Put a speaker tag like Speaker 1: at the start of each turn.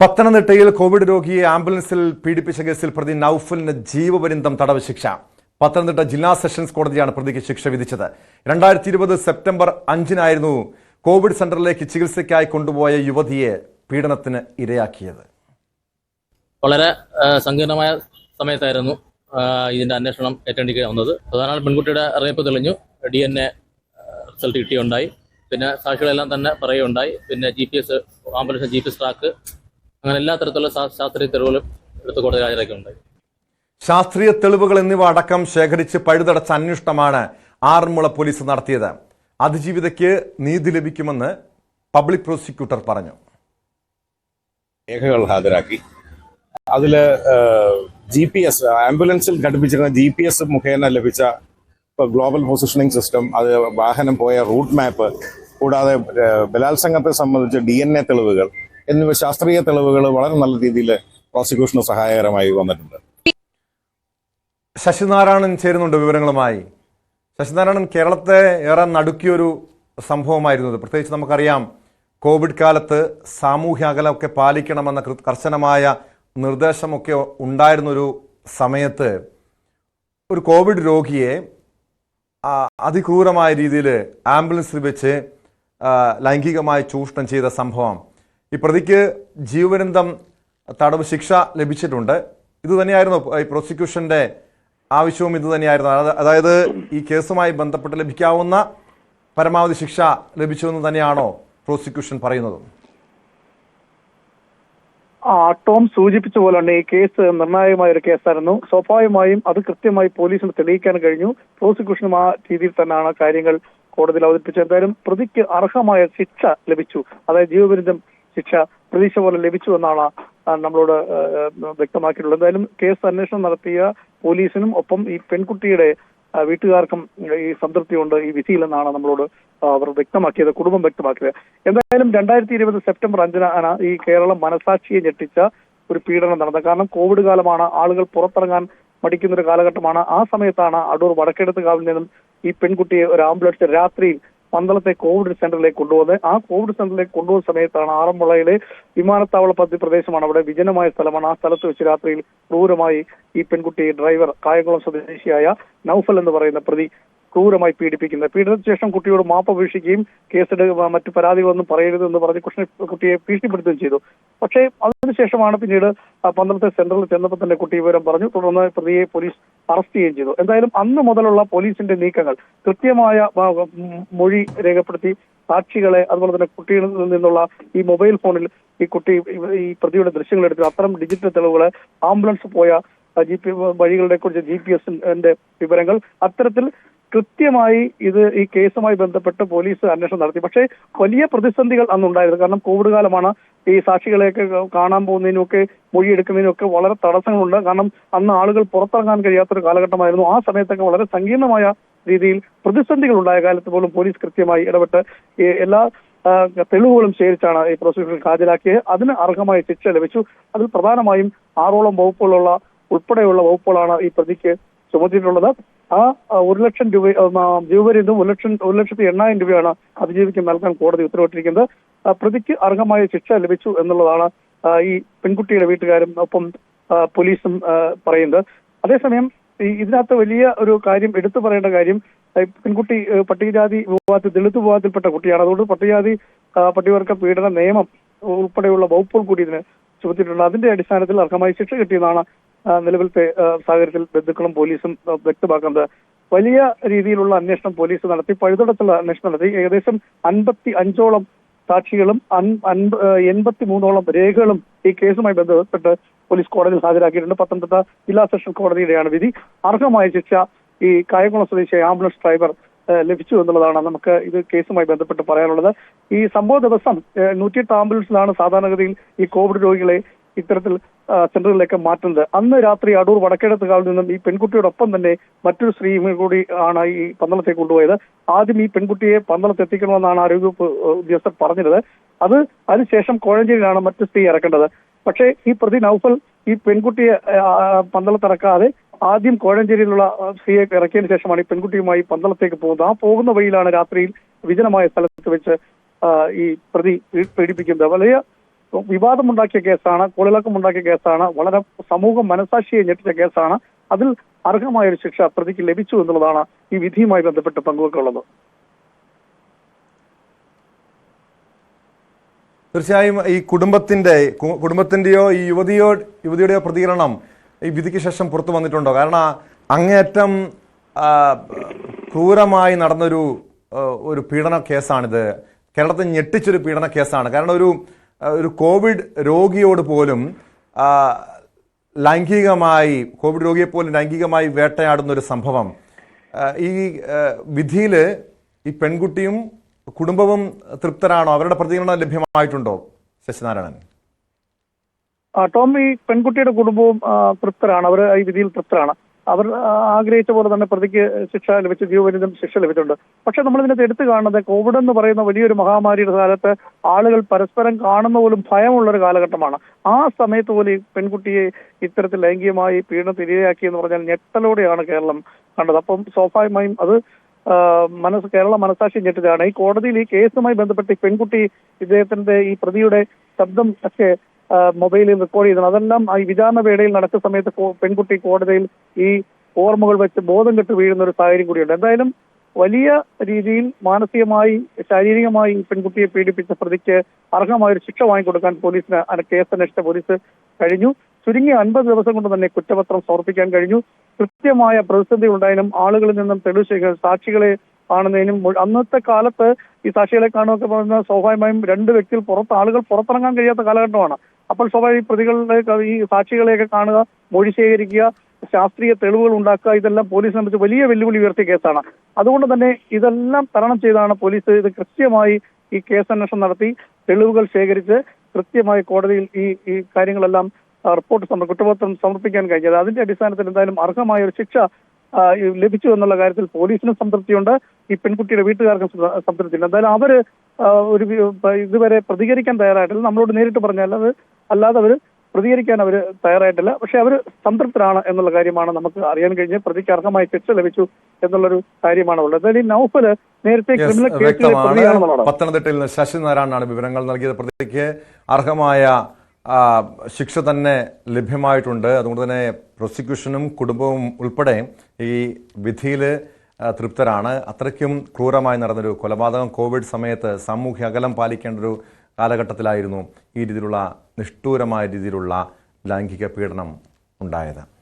Speaker 1: പത്തനംതിട്ടയിൽ കോവിഡ് രോഗിയെ ആംബുലൻസിൽ പീഡിപ്പിച്ച കേസിൽ പ്രതി നൌഫലിന് ജീവപര്യന്തം തടവ് ശിക്ഷ. പത്തനംതിട്ട ജില്ലാ സെഷൻസ് കോടതിയാണ് പ്രതിക്ക് ശിക്ഷ വിധിച്ചത്. രണ്ടായിരത്തി ഇരുപത് സെപ്റ്റംബർ അഞ്ചിനായിരുന്നു കോവിഡ് സെന്ററിലേക്ക് ചികിത്സയ്ക്കായി കൊണ്ടുപോയ യുവതിയെ പീഡനത്തിന് ഇരയാക്കിയത്.
Speaker 2: വളരെ സങ്കീർണമായ സമയത്തായിരുന്നു ഇതിന്റെ അന്വേഷണം ഏറ്റെടുക്കുക വന്നത് പ്രധാന പെൺകുട്ടിയുടെ അറിയിപ്പ് തെളിഞ്ഞു. ഡി എൻ എ റിസൾട്ട് കിട്ടിയുണ്ടായി. പിന്നെ സാക്ഷികളെല്ലാം തന്നെ പറയുകയുണ്ടായി. പിന്നെ G P S ambulance G P S track അങ്ങനെ എല്ലാ തരത്തിലുള്ള ശാസ്ത്രീയ തെളിവുകളും എടുത്ത് കോടതി ഹാജരാക്കിയുണ്ടായി
Speaker 1: ശാസ്ത്രീയ തെളിവുകൾ എന്നിവ അടക്കം ശേഖരിച്ച് പഴുതടച്ച അന്വേഷണമാണ് ആറന്മുള പോലീസ് നടത്തിയത്. അതിജീവിതയ്ക്ക് നീതി ലഭിക്കുമെന്ന് പബ്ലിക് പ്രോസിക്യൂട്ടർ പറഞ്ഞു.
Speaker 3: രേഖകൾ ഹാജരാക്കി. അതിൽ ജി പി എസ് ആംബുലൻസിൽ ഘടിപ്പിച്ചിരുന്ന ജി പി എസ് മുഖേന ലഭിച്ച ഇപ്പോൾ ഗ്ലോബൽ പൊസിഷനിങ് സിസ്റ്റം അത് വാഹനം പോയ റൂട്ട് മാപ്പ് കൂടാതെ ബലാത്സംഗത്തെ സംബന്ധിച്ച് ഡി എൻ എ തെളിവുകൾ എന്നിവ ശാസ്ത്രീയ തെളിവുകൾ വളരെ നല്ല രീതിയിൽ പ്രോസിക്യൂഷന് സഹായകരമായി വന്നിട്ടുണ്ട്.
Speaker 1: ശശിനാരായണൻ ചേരുന്നുണ്ട് വിവരങ്ങളുമായി. ശശിനാരായണൻ കേരളത്തെ ഏറെ നടുക്കിയൊരു സംഭവമായിരുന്നു അത് പ്രത്യേകിച്ച് നമുക്കറിയാം കോവിഡ് കാലത്ത് സാമൂഹ്യ അകലമൊക്കെ പാലിക്കണമെന്ന കർശനമായ നിർദ്ദേശമൊക്കെ ഉണ്ടായിരുന്നൊരു സമയത്ത് ഒരു കോവിഡ് രോഗിയെ അതിക്രൂരമായ രീതിയിൽ ആംബുലൻസിൽ വെച്ച് ലൈംഗികമായി ചൂഷണം ചെയ്ത സംഭവം. ഈ പ്രതിക്ക് ജീവപര്യന്തം തടവ് ശിക്ഷ ലഭിച്ചിട്ടുണ്ട്. ഇത് തന്നെയായിരുന്നു ഈ പ്രോസിക്യൂഷന്റെ ആവശ്യവും ഇത് തന്നെയായിരുന്നു അതായത് ഈ കേസുമായി ബന്ധപ്പെട്ട് ലഭിക്കാവുന്ന പരമാവധി ശിക്ഷ ലഭിച്ചു എന്ന് തന്നെയാണോ പ്രോസിക്യൂഷൻ പറയുന്നത്?
Speaker 4: ആ ടോം സൂചിപ്പിച്ച പോലെ തന്നെ ഈ കേസ് നിർണായകമായ ഒരു കേസായിരുന്നു. സ്വാഭാവികമായും അത് കൃത്യമായി പോലീസിന് തെളിയിക്കാൻ കഴിഞ്ഞു. പ്രോസിക്യൂഷനും ആ രീതിയിൽ തന്നെയാണ് കാര്യങ്ങൾ കോടതിയിൽ അവതരിപ്പിച്ചത്. എന്തായാലും പ്രതിക്ക് അർഹമായ ശിക്ഷ ലഭിച്ചു. അതായത് ജീവപര്യന്തം ശിക്ഷ പ്രതീക്ഷ പോലെ ലഭിച്ചു എന്നാണ് നമ്മളോട് വ്യക്തമാക്കിയിട്ടുള്ളത്. എന്തായാലും കേസ് അന്വേഷണം നടത്തിയ പോലീസിനും ഒപ്പം ഈ പെൺകുട്ടിയുടെ വീട്ടുകാർക്കും ഈ സംതൃപ്തിയുണ്ട് ഈ വിധിയിലെന്നാണ് നമ്മളോട് അവർ വ്യക്തമാക്കിയത് കുടുംബം വ്യക്തമാക്കിയത്. എന്തായാലും രണ്ടായിരത്തി ഇരുപത് സെപ്റ്റംബർ അഞ്ചിനാണ് ഈ കേരളം മനസാക്ഷിയെ ഞെട്ടിച്ച ഒരു പീഡനം നടന്നത്. കാരണം കോവിഡ് കാലമാണ് ആളുകൾ പുറത്തിറങ്ങാൻ മടിക്കുന്ന ഒരു കാലഘട്ടമാണ്. ആ സമയത്താണ് അടൂർ വടക്കെടുത്ത് കാവിൽ നിന്നും ഈ പെൺകുട്ടിയെ ഒരു ആംബുലൻസ് രാത്രിയിൽ പന്തളത്തെ കോവിഡ് സെന്ററിലേക്ക് കൊണ്ടുപോകുന്നത്. ആ കോവിഡ് സെന്ററിലേക്ക് കൊണ്ടുപോകുന്ന സമയത്താണ് ആറന്മുളയിലെ വിമാനത്താവള പദ്ധതി പ്രദേശമാണ് അവിടെ വിജനമായ സ്ഥലമാണ്. ആ സ്ഥലത്ത് വെച്ച് രാത്രിയിൽ ക്രൂരമായി ഈ പെൺകുട്ടി ഡ്രൈവർ കായംകുളം സ്വദേശിയായ നൌഫൽ എന്ന് പറയുന്ന പ്രതി ക്രൂരമായി പീഡിപ്പിക്കുന്നത്. പീഡനത്തിന് ശേഷം കുട്ടിയോട് മാപ്പ് അപേക്ഷിക്കുകയും കേസെടുക്കുക മറ്റു പരാതികളൊന്നും പറയരുതെന്ന് പറഞ്ഞ് കൃഷ്ണ കുട്ടിയെ ഭീഷണിപ്പെടുത്തുകയും ചെയ്തു. പക്ഷേ അതിനുശേഷമാണ് പിന്നീട് പന്ത്രണ്ട് സെന്ററിൽ ചെന്നപ്പോൾ തന്നെ കുട്ടി വിവരം പറഞ്ഞു. തുടർന്ന് പ്രതിയെ പോലീസ് അറസ്റ്റ് ചെയ്യുകയും ചെയ്തു. എന്തായാലും അന്ന് മുതലുള്ള പോലീസിന്റെ നീക്കങ്ങൾ കൃത്യമായ മൊഴി രേഖപ്പെടുത്തി സാക്ഷികളെ അതുപോലെ തന്നെ കുട്ടികളിൽ നിന്നുള്ള ഈ മൊബൈൽ ഫോണിൽ ഈ കുട്ടി ഈ പ്രതിയുടെ ദൃശ്യങ്ങൾ എടുത്തു. അത്തരം ഡിജിറ്റൽ തെളിവുകൾ ആംബുലൻസ് പോയ ജി പി വഴികളെ കുറിച്ച് ജി പി എസിന്റെ വിവരങ്ങൾ അത്തരത്തിൽ കൃത്യമായി ഇത് ഈ കേസുമായി ബന്ധപ്പെട്ട് പോലീസ് അന്വേഷണം നടത്തി. പക്ഷേ വലിയ പ്രതിസന്ധികൾ അന്നുണ്ടായിരുന്നു. കാരണം കോവിഡ് കാലമാണ് ഈ സാക്ഷികളെയൊക്കെ കാണാൻ പോകുന്നതിനൊക്കെ മൊഴിയെടുക്കുന്നതിനൊക്കെ വളരെ തടസ്സങ്ങളുണ്ട്. കാരണം അന്ന് ആളുകൾ പുറത്തിറങ്ങാൻ കഴിയാത്തൊരു കാലഘട്ടമായിരുന്നു. ആ സമയത്തൊക്കെ വളരെ സങ്കീർണമായ രീതിയിൽ പ്രതിസന്ധികൾ ഉണ്ടായ കാലത്ത് പോലും പോലീസ് കൃത്യമായി ഇടപെട്ട് എല്ലാ തെളിവുകളും ശേഖരിച്ചാണ് ഈ പ്രോസിക്യൂഷൻ ഹാജരാക്കിയത്. അതിന് അർഹമായ ശിക്ഷ ലഭിച്ചു. അതിൽ പ്രധാനമായും ആറോളം വകുപ്പുകളുള്ള ഉൾപ്പെടെയുള്ള വകുപ്പുകളാണ് ഈ പ്രതിക്ക് ചുമത്തിയിട്ടുള്ളത്. ആ ഒരു ലക്ഷം രൂപ ജീവപര്യന്തം ഒരു ലക്ഷം ഒരു ലക്ഷത്തി എണ്ണായിരം രൂപയാണ് അതിജീവിക്ക് നൽകാൻ കോടതി ഉത്തരവിട്ടിരിക്കുന്നത്. പ്രതിക്ക് അർഹമായ ശിക്ഷ ലഭിച്ചു എന്നുള്ളതാണ് ഈ പെൺകുട്ടിയുടെ വീട്ടുകാരും ഒപ്പം പോലീസും പറയുന്നത്. അതേസമയം ഇതിനകത്ത് വലിയ ഒരു കാര്യം എടുത്തു പറയേണ്ട കാര്യം പെൺകുട്ടി പട്ടികജാതി വിഭാഗത്തിൽ ദളിത് വിഭാഗത്തിൽപ്പെട്ട കുട്ടിയാണ്. അതുകൊണ്ട് പട്ടികജാതി പട്ടികവർഗ പീഡന നിയമം ഉൾപ്പെടെയുള്ള വകുപ്പുകൾ കൂടി ഇതിന് ചുമത്തിയിട്ടുണ്ട്. അതിന്റെ അടിസ്ഥാനത്തിൽ അർഹമായ ശിക്ഷ കിട്ടിയെന്നാണ് നിലവിലത്തെ സാഹചര്യത്തിൽ ബന്ധുക്കളും പോലീസും വ്യക്തമാക്കുന്നത്. വലിയ രീതിയിലുള്ള അന്വേഷണം പോലീസ് നടത്തി പഴുതടത്തുള്ള അന്വേഷണം നടത്തി. ഏകദേശം അൻപത്തി അഞ്ചോളം സാക്ഷികളും എൺപത്തി മൂന്നോളം രേഖകളും ഈ കേസുമായി ബന്ധപ്പെട്ട് പോലീസ് കോടതിയിൽ ഹാജരാക്കിയിട്ടുണ്ട്. പത്തനംതിട്ട ജില്ലാ സെഷൻ കോടതിയുടെയാണ് വിധി. അർഹമായ ശിക്ഷ ഈ കായംകുളം സ്വദേശി ആംബുലൻസ് ഡ്രൈവർ ലഭിച്ചു എന്നുള്ളതാണ് നമുക്ക് ഇത് കേസുമായി ബന്ധപ്പെട്ട് പറയാനുള്ളത്. ഈ സംഭവ ദിവസം നൂറ്റിയെട്ട് ആംബുലൻസിലാണ് സാധാരണഗതിയിൽ ഈ കോവിഡ് രോഗികളെ ഇത്തരത്തിൽ സെന്ററിലേക്ക് മാറ്റുന്നത്. അന്ന് രാത്രി അടൂർ വടക്കേടത്തുകാവിൽ നിന്നും ഈ പെൺകുട്ടിയോടൊപ്പം തന്നെ മറ്റൊരു സ്ത്രീയും കൂടി ആണ് ഈ പന്തളത്തേക്ക് കൊണ്ടുപോയത്. ആദ്യം ഈ പെൺകുട്ടിയെ പന്തളത്ത് എത്തിക്കണമെന്നാണ് ആരോഗ്യവകുപ്പ് ഉദ്യോഗസ്ഥർ പറഞ്ഞത്. അത് അതിനുശേഷം കോഴഞ്ചേരിയിലാണ് മറ്റു സ്ത്രീ ഇറക്കേണ്ടത്. പക്ഷേ ഈ പ്രതി നൌഫൽ ഈ പെൺകുട്ടിയെ പന്തളത്തിറക്കാതെ ആദ്യം കോഴഞ്ചേരിയിലുള്ള സ്ത്രീയെ ഇറക്കിയതിനു ശേഷമാണ് ഈ പെൺകുട്ടിയുമായി പന്തളത്തേക്ക് പോകുന്നത്. ആ പോകുന്ന വഴിയിലാണ് രാത്രിയിൽ വിജനമായ സ്ഥലത്ത് വെച്ച് ഈ പ്രതി പീഡിപ്പിക്കുന്നത്. വലിയ വിവാദമുണ്ടാക്കിയ കേസാണ് കൊളിളക്കമുണ്ടാക്കിയ കേസാണ് വളരെ സമൂഹം മനസാക്ഷിയെ ഞെട്ടിച്ച കേസാണ്. അതിൽ അർഹമായ ഒരു ശിക്ഷ പ്രതിക്ക് ലഭിച്ചു എന്നുള്ളതാണ് ഈ വിധിയുമായി ബന്ധപ്പെട്ട് പങ്കുവെക്കുള്ളത്
Speaker 1: തീർച്ചയായും ഈ കുടുംബത്തിന്റെ കുടുംബത്തിന്റെയോ ഈ യുവതിയോ യുവതിയുടെയോ പ്രതികരണം ഈ വിധിക്ക് ശേഷം പുറത്തു വന്നിട്ടുണ്ടോ? കാരണം അങ്ങേയറ്റം ക്രൂരമായി നടന്നൊരു ഒരു പീഡന കേസാണിത്. കേരളത്തെ ഞെട്ടിച്ചൊരു പീഡന കേസാണ്. കാരണം ഒരു ഒരു കോവിഡ് രോഗിയോട് പോലും ലൈംഗികമായി കോവിഡ് രോഗിയെ പോലും ലൈംഗികമായി വേട്ടയാടുന്ന ഒരു സംഭവം. ഈ വിധിയിൽ ഈ പെൺകുട്ടിയും കുടുംബവും തൃപ്തരാണോ? അവരുടെ പ്രതികരണം ലഭ്യമായിട്ടുണ്ടോ ശശിനാരായണൻ?
Speaker 4: ടോം ഈ പെൺകുട്ടിയുടെ കുടുംബവും തൃപ്തരാണ്. അവർ ഈ വിധിയിൽ തൃപ്തരാണ്. അവർ ആഗ്രഹിച്ച പോലെ തന്നെ പ്രതിക്ക് ശിക്ഷ ലഭിച്ചു ജീവപര്യന്തം ശിക്ഷ ലഭിച്ചിട്ടുണ്ട്. പക്ഷെ നമ്മൾ ഇതിനകത്ത് എടുത്തു കാണുന്നത് കോവിഡ് എന്ന് പറയുന്ന വലിയൊരു മഹാമാരിയുടെ കാലത്ത് ആളുകൾ പരസ്പരം കാണുന്ന പോലും ഭയമുള്ള ഒരു കാലഘട്ടമാണ്. ആ സമയത്ത് പോലും ഈ പെൺകുട്ടിയെ ഇത്തരത്തിൽ ലൈംഗികമായി പീഡനത്തിന് ഇരയാക്കി എന്ന് പറഞ്ഞാൽ ഞെട്ടലോടെയാണ് കേരളം കണ്ടത്. അപ്പം സ്വാഭാവികമായും അത് മനസ്സ് കേരള മനസാക്ഷി ഞെട്ടിതാണ് ഈ കോടതിയിൽ ഈ കേസുമായി ബന്ധപ്പെട്ട് പെൺകുട്ടി ഇദ്ദേഹത്തിന്റെ ഈ പ്രതിയുടെ ശബ്ദം ഒക്കെ മൊബൈലിൽ റെക്കോർഡ് ചെയ്തത്. അതെല്ലാം ഈ വിചാരണ വേളയിൽ നടക്കുന്ന സമയത്ത് പെൺകുട്ടി കോടതിയിൽ ഈ ഓർമ്മകൾ വെച്ച് ബോധം കെട്ട് വീഴുന്ന ഒരു സാഹചര്യം കൂടിയുണ്ട്. എന്തായാലും വലിയ രീതിയിൽ മാനസികമായി ശാരീരികമായി പെൺകുട്ടിയെ പീഡിപ്പിച്ച പ്രതിക്ക് അർഹമായ ഒരു ശിക്ഷ വാങ്ങിക്കൊടുക്കാൻ പോലീസിന് അന- കേസ് അന്വേഷിച്ച പോലീസ് കഴിഞ്ഞു. ചുരുങ്ങിയ അൻപത് ദിവസം കൊണ്ട് തന്നെ കുറ്റപത്രം സമർപ്പിക്കാൻ കഴിഞ്ഞു. കൃത്യമായ പ്രതിസന്ധി ഉണ്ടായാലും ആളുകളിൽ നിന്നും തെളിവ് സാക്ഷികളെ കാണുന്നതിനും അന്നത്തെ കാലത്ത് ഈ സാക്ഷികളെ കാണുമൊക്കെ പറയുന്ന സ്വാഭാവികമായും രണ്ട് വ്യക്തികൾ പുറത്ത് ആളുകൾ പുറത്തിറങ്ങാൻ കഴിയാത്ത കാലഘട്ടമാണ്. അപ്പോൾ സ്വാഭാവിക പ്രതികളുടെ ഈ സാക്ഷികളെയൊക്കെ കാണുക മൊഴി ശേഖരിക്കുക ശാസ്ത്രീയ തെളിവുകൾ ഉണ്ടാക്കുക ഇതെല്ലാം പോലീസിനെ സംബന്ധിച്ച് വലിയ വെല്ലുവിളി ഉയർത്തിയ കേസാണ്. അതുകൊണ്ട് തന്നെ ഇതെല്ലാം തരണം ചെയ്താണ് പോലീസ് ഇത് കൃത്യമായി ഈ കേസ് അന്വേഷണം നടത്തി തെളിവുകൾ ശേഖരിച്ച് കൃത്യമായി കോടതിയിൽ ഈ ഈ കാര്യങ്ങളെല്ലാം റിപ്പോർട്ട് കുറ്റപത്രം സമർപ്പിക്കാൻ കഴിഞ്ഞത്. അതിന്റെ അടിസ്ഥാനത്തിൽ എന്തായാലും അർഹമായ ഒരു ശിക്ഷ ലഭിച്ചു എന്നുള്ള കാര്യത്തിൽ പോലീസിനും സംതൃപ്തിയുണ്ട്. ഈ പെൺകുട്ടിയുടെ വീട്ടുകാർക്കും സംതൃ- സംതൃപ്തിയുണ്ട്. എന്തായാലും അവർ ഒരു ഇതുവരെ പ്രതികരിക്കാൻ തയ്യാറായിട്ടില്ല. നമ്മളോട് നേരിട്ട് പറഞ്ഞാൽ അത് അല്ലാതെ അവർ പ്രതികരിക്കാൻ അവർ തയ്യാറായിട്ടില്ല. പക്ഷെ അവർ സംതൃപ്തരാണ് എന്നുള്ള കാര്യമാണ് നമുക്ക് അറിയാൻ കഴിഞ്ഞ് പ്രതിക്ക് അർഹമായ ശിക്ഷ ലഭിച്ചു എന്നുള്ളൊരു കാര്യമാണ് ഉള്ളത്. ഈ നൗഫൽ നേരത്തെ ക്രിമിനൽ കേസിലെ
Speaker 1: പത്തനംതിട്ടയിൽ ശശി നാരായണനാണ് വിവരങ്ങൾ നൽകിയത്. പ്രതിക്ക് അർഹമായ ശിക്ഷ തന്നെ ലഭ്യമായിട്ടുണ്ട്. അതുകൊണ്ട് തന്നെ പ്രോസിക്യൂഷനും കുടുംബവും ഉൾപ്പെടെ ഈ വിധിയിൽ തൃപ്തരാണ്. അത്രയ്ക്കും ക്രൂരമായി നടന്നൊരു കൊലപാതകം. കോവിഡ് സമയത്ത് സാമൂഹ്യ അകലം പാലിക്കേണ്ട ഒരു കാലഘട്ടത്തിലായിരുന്നു ഈ രീതിയിലുള്ള നിഷ്ഠൂരമായ രീതിയിലുള്ള ലൈംഗിക പീഡനം ഉണ്ടായത്.